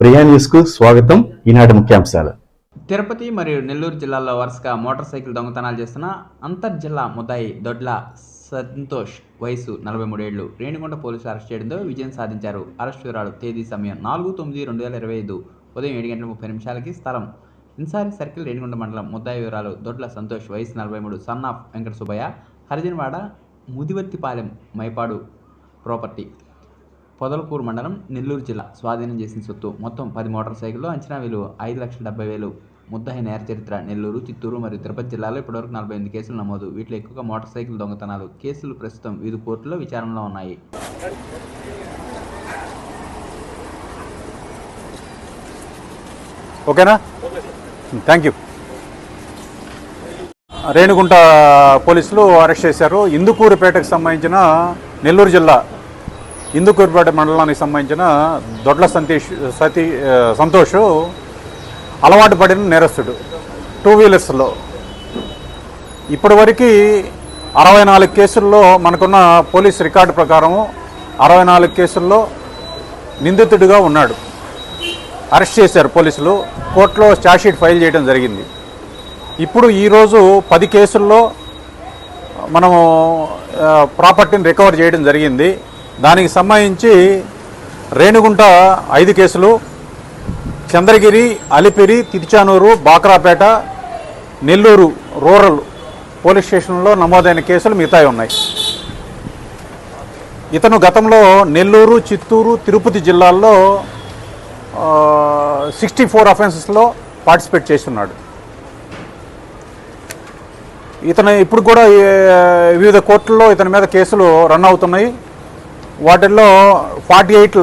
ప్రియా కు స్వాగతం. ఈనాటి ముఖ్యాంశాలు. తిరుపతి మరియు నెల్లూరు జిల్లాల్లో వరుసగా మోటార్ సైకిల్ దొంగతనాలు చేస్తున్న అంతర్జిల్లా ముద్దాయి దొడ్ల సంతోష్ వయసు నలభై మూడేళ్ళు రేణిగుంట పోలీసులు అరెస్ట్ చేయడంతో విజయం సాధించారు. అరెస్ట్ వివరాలు తేదీ సమయం నాలుగు తొమ్మిది రెండు వేల ఇరవై ఐదు ఉదయం ఏడు గంటల ముప్పై నిమిషాలకి స్థలం. ఇన్సారి సర్కిల్ రేణిగుంట మండలం ముద్దాయి వివరాలు దొడ్ల సంతోష్ వయసు నలభై మూడు son of Venkata Subbaiah Harijanwada Mudivarthipalem Mypadu property. Podalakuru మండలం నెల్లూరు జిల్లా స్వాధీనం చేసిన సొత్తు. మొత్తం పది మోటార్ సైకిల్లో అంచనా విలువ ఐదు లక్షల డెబ్బై వేలు. ముద్దహి నేర చరిత్ర నెల్లూరు చిత్తూరు మరియు తిరుపతి జిల్లాలో ఇప్పటివరకు నలభై ఎనిమిది కేసులు నమోదు. వీటిలో ఎక్కువగా మోటార్ సైకిల్ దొంగతనాలు కేసులు ప్రస్తుతం వివిధ కోర్టులో విచారణలో ఉన్నాయి. ఓకేనా? Thank you. రేణుగుంట పోలీసులు అరెస్ట్ చేశారు. ఇందుకూరుపేటకు సంబంధించిన నెల్లూరు జిల్లా ఇందుకూరుపేట మండలానికి సంబంధించిన దొడ్ల సంతీష్ సతీ సంతోష్ అలవాటు పడిన నేరస్తుడు. టూ వీలర్స్లో ఇప్పటివరకు అరవై నాలుగు కేసుల్లో మనకున్న పోలీస్ రికార్డు ప్రకారం అరవై నాలుగు కేసుల్లో నిందితుడిగా ఉన్నాడు. అరెస్ట్ చేశారు పోలీసులు. కోర్టులో ఛార్జ్షీట్ ఫైల్ చేయడం జరిగింది. ఇప్పుడు ఈరోజు పది కేసుల్లో మనము ప్రాపర్టీని రికవర్ చేయడం జరిగింది. దానికి సంబంధించి రేణుగుంట ఐదు కేసులు చంద్రగిరి అలిపిరి తిరుచానూరు బాక్రాపేట నెల్లూరు రూరల్ పోలీస్ స్టేషన్లో నమోదైన కేసులు మిగతాయి ఉన్నాయి. ఇతను గతంలో నెల్లూరు చిత్తూరు తిరుపతి జిల్లాల్లో సిక్స్టీ ఫోర్ అఫెన్సెస్లో పార్టిసిపేట్ చేస్తున్నాడు. ఇతను ఇప్పుడు కూడా వివిధ కోర్టుల్లో ఇతని మీద కేసులు రన్ అవుతున్నాయి. వాటిల్లో ఫార్టీ ఎయిట్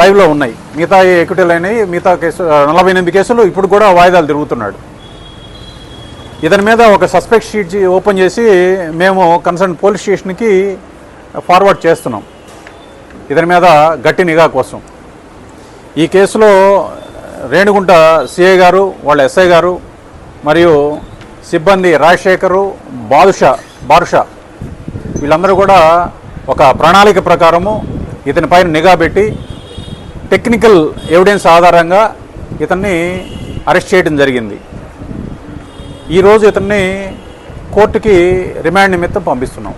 లైవ్లో ఉన్నాయి. మిగతా ఎక్విటీలు అయినాయి మిగతా కేసు నలభై ఎనిమిది కేసులు ఇప్పుడు కూడా వాయిదాలు తిరుగుతున్నాడు. ఇతని మీద ఒక సస్పెక్ట్ షీట్ ఓపెన్ చేసి మేము కన్సర్న్ పోలీస్ స్టేషన్కి ఫార్వర్డ్ చేస్తున్నాం. ఇతని మీద గట్టి నిఘా కోసం. ఈ కేసులో రేణుగుంట సిఐ గారు వాళ్ళ ఎస్ఐ గారు మరియు సిబ్బంది రాజశేఖరు బాదుషా బారుషా వీళ్ళందరూ కూడా ఒక ప్రణాళిక ప్రకారము ఇతనిపైన నిఘా పెట్టి టెక్నికల్ ఎవిడెన్స్ ఆధారంగా ఇతన్ని అరెస్ట్ చేయడం జరిగింది. ఈరోజు ఇతన్ని కోర్టుకి రిమాండ్ నిమిత్తం పంపిస్తున్నాం.